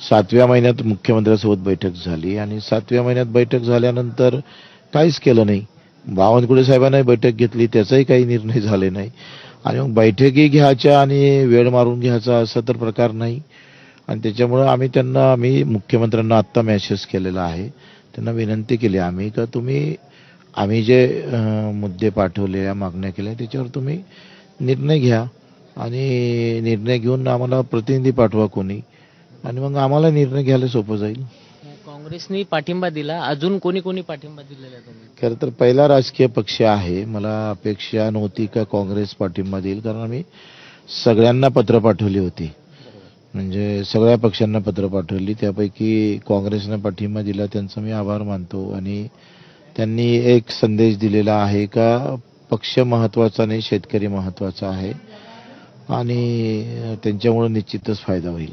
सातव्या महिन्यात मुख्यमंत्र्यांसोबत बैठक झाली आणि सातव्या महिन्यात बैठक झाल्यानंतर काहीच केलं नाही. बावनकुळे साहेबांनाही बैठक घेतली त्याचाही काही निर्णय झाले नाही. आणि मग बैठकी घ्यायच्या आणि वेळ मारून घ्यायचा असा तर प्रकार नाही. आणि त्याच्यामुळं आम्ही त्यांना आम्ही मुख्यमंत्र्यांना आत्ता मॅसेज केलेला आहे. त्यांना विनंती केली आम्ही का तुम्ही आम्ही जे मुद्दे पाठवले मागण्या केल्या त्याच्यावर तुम्ही निर्णय घ्या. आणि निर्णय घेऊन आम्हाला प्रतिनिधी पाठवा कोणी. आणि मग आम्हाला निर्णय घ्यायला सोपं जाईल. काँग्रेसनी पाठिंबा दिला. अजून कोणी कोणी पाठिंबा दिलेला तुम्ही खरं तर पहिला राजकीय पक्ष आहे. मला अपेक्षा नव्हती का काँग्रेस पाठिंबा देईल. कारण आम्ही सगळ्यांना पत्र पाठवली होती. म्हणजे सगळ्या पक्षांना पत्र पाठवली. त्यापैकी काँग्रेसनं पाठिंबा दिला. त्यांचा मी आभार मानतो. आणि त्यांनी एक संदेश दिलेला आहे का पक्ष महत्त्वाचा नाही शेतकरी महत्त्वाचा आहे. आणि त्यांच्यामुळे निश्चितच फायदा होईल.